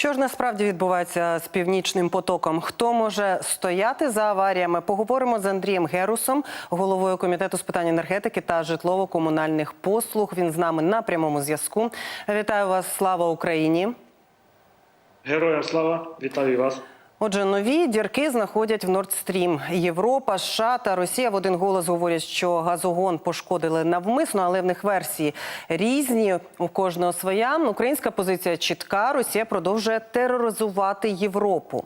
Що ж насправді відбувається з північним потоком? Хто може стояти за аваріями? Поговоримо з Андрієм Герусом, головою комітету з питань енергетики та житлово-комунальних послуг. Він з нами на прямому зв'язку. Вітаю вас! Слава Україні! Героям слава, вітаю вас. Отже, нові дірки знаходять в Stream. Європа, США та Росія в один голос говорять, що газогон пошкодили навмисно, але в них версії різні. У кожного своя. Українська позиція чітка. Росія продовжує тероризувати Європу.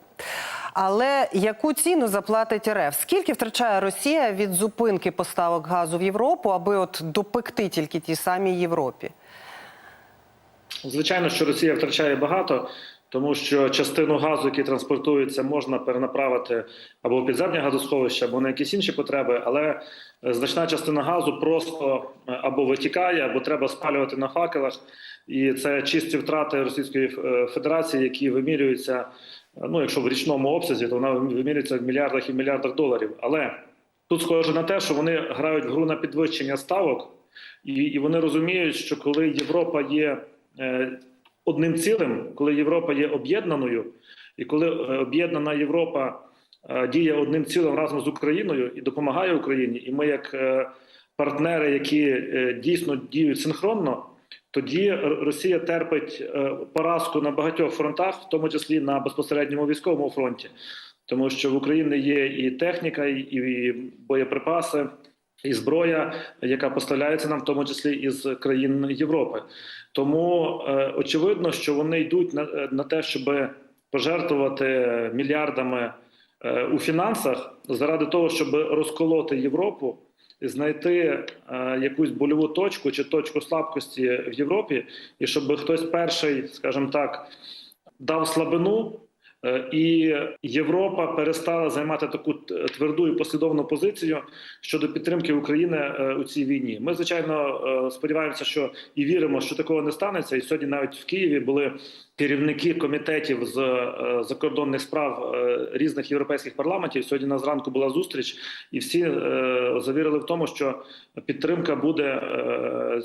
Але яку ціну заплатить РФ? Скільки втрачає Росія від зупинки поставок газу в Європу, аби от допекти тільки ті самі Європі? Звичайно, що Росія втрачає багато, тому що частину газу, який транспортується, можна перенаправити або в підземні газосховища, або на якісь інші потреби. Але е, значна частина газу просто е, або витікає, або треба спалювати на факелах. І це чисті втрати Російської е, Федерації, які вимірюються. Ну, якщо в річному обсязі, то вона вимірюється в мільярдах і мільярдах доларів. Але тут схоже на те, що вони грають в гру на підвищення ставок, і, і вони розуміють, що коли Європа є одним цілим, коли Європа є об'єднаною, і коли е, об'єднана Європа е, діє одним цілим разом з Україною і допомагає Україні, і ми, як е, партнери, які дійсно діють синхронно, тоді Росія терпить поразку на багатьох фронтах, в тому числі на безпосередньому військовому фронті, тому що в Україні є і техніка, і боєприпаси. І зброя, яка поставляється нам, в тому числі із країн Європи, тому е, очевидно, що вони йдуть на, на те, щоб пожертвувати мільярдами е, у фінансах заради того, щоб розколоти Європу, знайти е, якусь больову точку чи точку слабкості в Європі, і щоб хтось перший, скажімо так, дав слабину. Е, І Європа перестала займати таку тверду і послідовну позицію щодо підтримки України е, у цій війні. Ми звичайно е, сподіваємося, що і віримо, що такого не станеться. І сьогодні навіть в Києві були керівники комітетів з закордонних справ різних європейських парламентів. Сьогодні на зранку була зустріч, і всі завірили в тому, що підтримка буде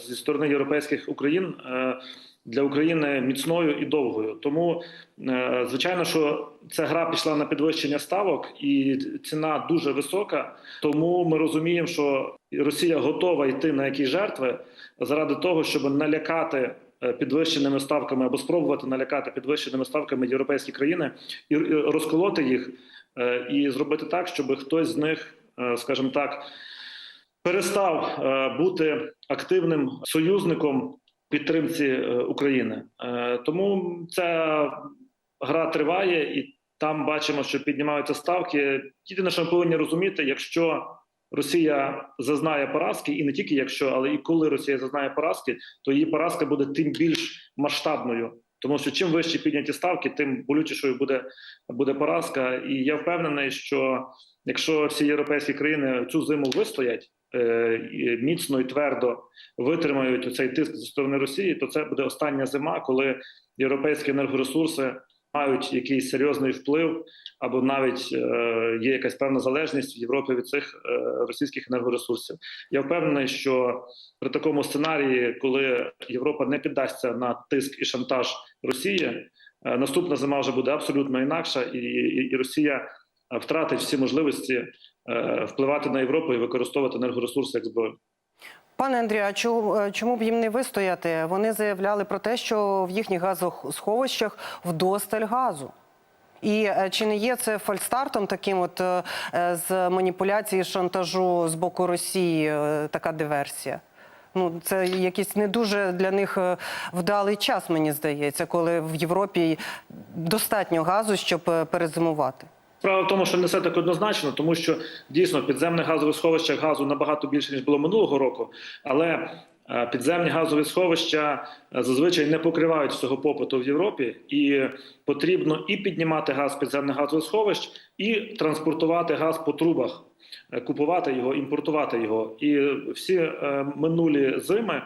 зі сторони європейських Україн. Для України міцною і довгою, тому е, звичайно, що ця гра пішла на підвищення ставок, і ціна дуже висока. Тому ми розуміємо, що Росія готова йти на якісь жертви заради того, щоб налякати е, підвищеними ставками або спробувати налякати підвищеними ставками європейські країни і розколоти їх, е, і зробити так, щоб хтось з них, скажімо так, перестав бути активним союзником підтримці е, України. Е, Тому ця гра триває, і там бачимо, що піднімаються ставки. Єдине, що ми повинні розуміти, якщо Росія зазнає поразки, і не тільки якщо, але і коли Росія зазнає поразки, то її поразка буде тим більш масштабною. Тому що чим вищі підняті ставки, тим болючішою буде, буде поразка. І я впевнений, що якщо всі європейські країни цю зиму вистоять міцно і твердо витримають цей тиск зі сторони Росії, то це буде остання зима, коли європейські енергоресурси мають якийсь серйозний вплив, або навіть е, є якась певна залежність в Європі від цих е, російських енергоресурсів. Я впевнений, що при такому сценарії, коли Європа не піддасться на тиск і шантаж Росії, е, наступна зима вже буде абсолютно інакша, і, і, Росія е, втратить всі можливості е, впливати на Європу і використовувати енергоресурси як зброю. Пане Андрію, а чому, е, чому б їм не вистояти? Вони заявляли про те, що в їхніх газосховищах вдосталь газу. І е, чи не є це фальстартом таким, от е, е, з маніпуляції шантажу з боку Росії, е, така диверсія? Ну, це якийсь не дуже для них е, вдалий час, мені здається, коли в Європі достатньо газу, щоб е, перезимувати. Справа в тому, що не все так однозначно, тому що дійсно в підземних газових сховищах газу набагато більше ніж було минулого року, але е, підземні газові сховища е, зазвичай не покривають всього попиту в Європі, і потрібно і піднімати газ підземних газових сховищ, і транспортувати газ по трубах, е, купувати його, імпортувати його. І всі минулі зими.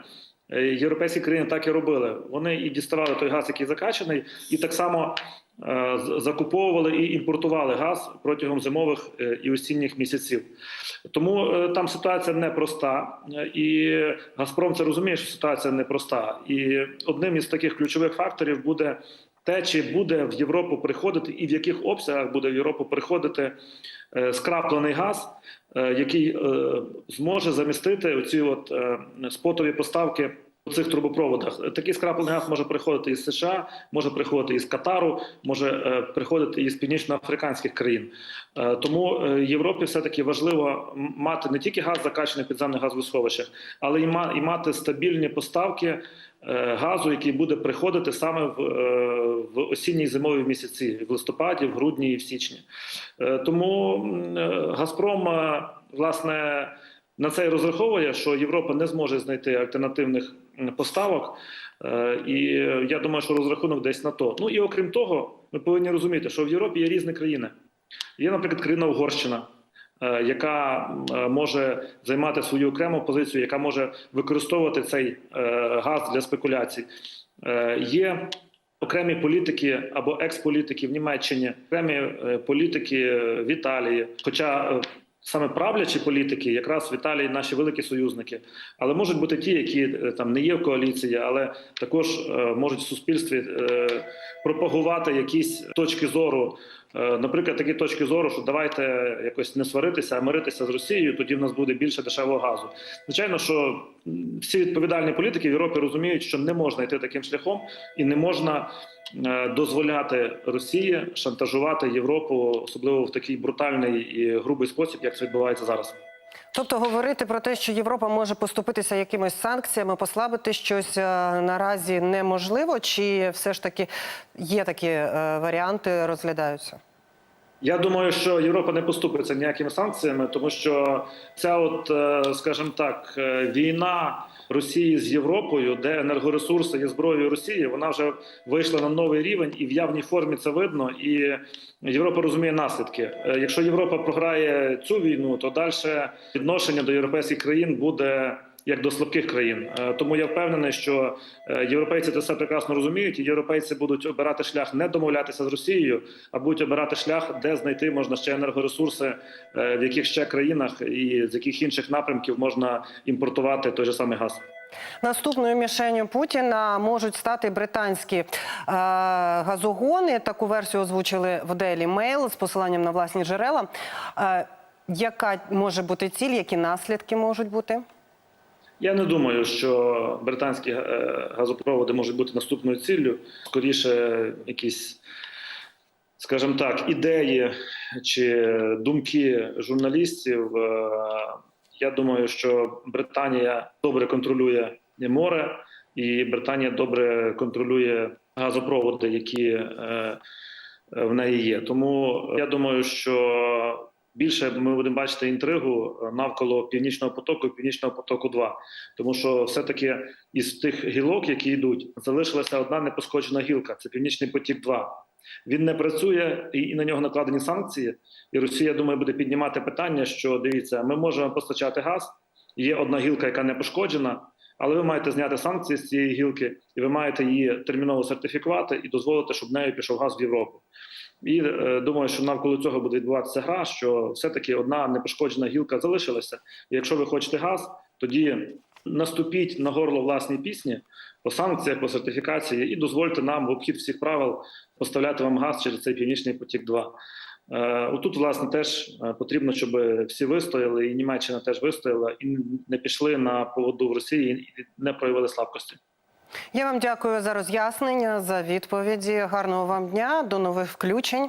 Е, Європейські країни так і робили. Вони і діставали той газ, який закачаний, і так само е, закуповували і імпортували газ протягом зимових е, і осінніх місяців. Тому там ситуація непроста, і Газпром це розуміє, що ситуація непроста. І одним із таких ключових факторів буде те, чи буде в Європу приходити і в яких обсягах буде в Європу приходити скраплений газ, який зможе замістити оці от спотові поставки у цих трубопроводах. Такий скраплений газ може приходити із США, може приходити із Катару, може е, приходити із північноафриканських країн. Е, Тому е, Європі все таки важливо мати не тільки газ закачаний в підземних газових сховищах, але і мати стабільні поставки газу, який буде приходити саме в, в осінні зимові місяці, в листопаді, в грудні і в січні. Тому Газпром власне на це і розраховує, що Європа не зможе знайти альтернативних поставок. Е, І е, я думаю, що розрахунок десь на то. Ну і окрім того, ми повинні розуміти, що в Європі є різні країни. Є, наприклад, країна Угорщина, е, яка може займати свою окрему позицію, яка може використовувати цей газ для спекуляцій. Є окремі політики або експолітики в Німеччині, окремі політики в Італії. Хоча саме правлячі політики, якраз в Італії наші великі союзники, але можуть бути ті, які е, там не є в коаліції, але також е, можуть в суспільстві е, пропагувати якісь точки зору. Е, Наприклад, такі точки зору, що давайте якось не сваритися, а миритися з Росією, тоді в нас буде більше дешевого газу. Звичайно, що всі відповідальні політики в Європі розуміють, що не можна йти таким шляхом і не можна е, дозволяти Росії шантажувати Європу, особливо в такий брутальний і грубий спосіб, як це відбувається зараз. Тобто говорити про те, що Європа може поступитися якимись санкціями, послабити щось е, наразі неможливо, чи все ж таки є такі е, варіанти, розглядаються? Я думаю, що Європа не поступиться ніякими санкціями, тому що ця, от, е, скажімо так, е, війна Росії з Європою, де енергоресурси є зброєю Росії, вона вже вийшла на новий рівень, і в явній формі це видно. І Європа розуміє наслідки. Е, Якщо Європа програє цю війну, то далі відношення до європейських країн буде. Як до слабких країн, Е, тому я впевнений, що е, європейці це все прекрасно розуміють, і європейці будуть обирати шлях не домовлятися з Росією, а будуть обирати шлях, де знайти можна ще енергоресурси, е, в яких ще країнах і з яких інших напрямків можна імпортувати той же самий газ. Наступною мішенью Путіна можуть стати британські е, газогони. Таку версію озвучили в Daily Mail з посиланням на власні джерела. Е, яка може бути ціль, які наслідки можуть бути? Я не думаю, що британські е, газопроводи можуть бути наступною ціллю. Скоріше, якісь, скажімо так, ідеї чи думки журналістів. Е, Я думаю, що Британія добре контролює море, і Британія добре контролює газопроводи, які е, в неї є. Тому я думаю, що більше ми будемо бачити інтригу навколо північного потоку північного потоку 2 тому що все-таки із тих гілок, які йдуть, залишилася одна непошкоджена гілка. Це північний потік. 2 він не працює і на нього накладені санкції. І Росія я думаю, буде піднімати питання, що дивіться, ми можемо постачати газ. Є одна гілка, яка не пошкоджена, але ви маєте зняти санкції з цієї гілки, і ви маєте її терміново сертифікувати і дозволити, щоб нею пішов газ в Європу. І е, думаю, що навколо цього буде відбуватися гра, що все-таки одна непошкоджена гілка залишилася. І якщо ви хочете газ, тоді наступіть на горло власній пісні по санкціях, по сертифікації, і дозвольте нам в обхід всіх правил поставляти вам газ через цей північний потік. 2 Е, Отут, власне, теж е, потрібно, щоб всі вистояли, і Німеччина теж вистояла, і не пішли на поводу в Росії і не проявили слабкості. Я вам дякую за роз'яснення, за відповіді. Гарного вам дня, до нових включень.